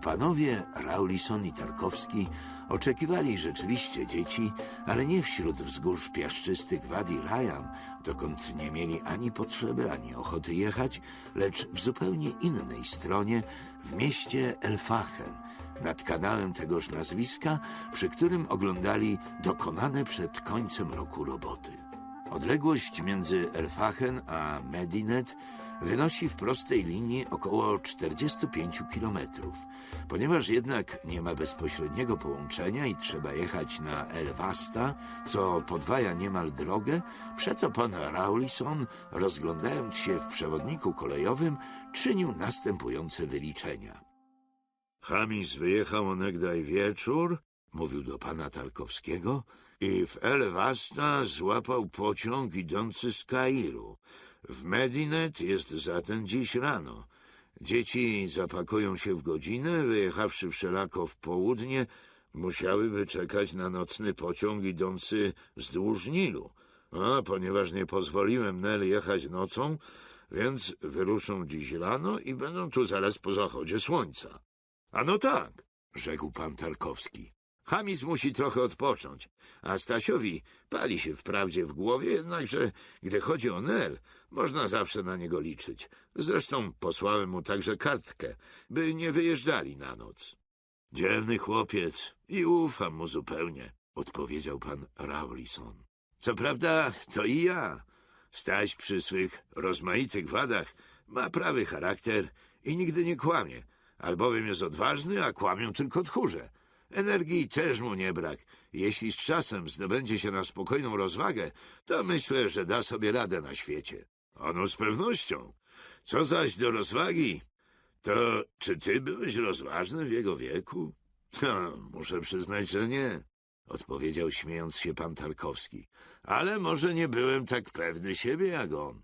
Panowie Raulison i Tarkowski oczekiwali rzeczywiście dzieci, ale nie wśród wzgórz piaszczystych Wadi Ryan, dokąd nie mieli ani potrzeby, ani ochoty jechać, lecz w zupełnie innej stronie, w mieście Elfachen, nad kanałem tegoż nazwiska, przy którym oglądali dokonane przed końcem roku roboty. Odległość między Elfachen a Medinet wynosi w prostej linii około 45 kilometrów. Ponieważ jednak nie ma bezpośredniego połączenia i trzeba jechać na Elvasta, co podwaja niemal drogę, przeto pan Raulison, rozglądając się w przewodniku kolejowym, czynił następujące wyliczenia. Hamis wyjechał onegdaj wieczór, mówił do pana Tarkowskiego, i w El Vasta złapał pociąg idący z Kairu. W Medinet jest zatem dziś rano. Dzieci zapakują się w godzinę, wyjechawszy wszelako w południe, musiałyby czekać na nocny pociąg idący wzdłuż Nilu. A ponieważ nie pozwoliłem Nel jechać nocą, więc wyruszą dziś rano i będą tu zaraz po zachodzie słońca. A no tak, rzekł pan Tarkowski. Hamis musi trochę odpocząć, a Stasiowi pali się wprawdzie w głowie, jednakże gdy chodzi o Nel, można zawsze na niego liczyć. Zresztą posłałem mu także kartkę, by nie wyjeżdżali na noc. Dzielny chłopiec i ufam mu zupełnie, odpowiedział pan Raulison. Co prawda, to i ja. Staś przy swych rozmaitych wadach ma prawy charakter i nigdy nie kłamie, albowiem jest odważny, a kłamią tylko tchórze. Energii też mu nie brak. Jeśli z czasem zdobędzie się na spokojną rozwagę, to myślę, że da sobie radę na świecie. Ano z pewnością. Co zaś do rozwagi, to czy ty byłeś rozważny w jego wieku? Ha, muszę przyznać, że nie, odpowiedział śmiejąc się pan Tarkowski. Ale może nie byłem tak pewny siebie jak on.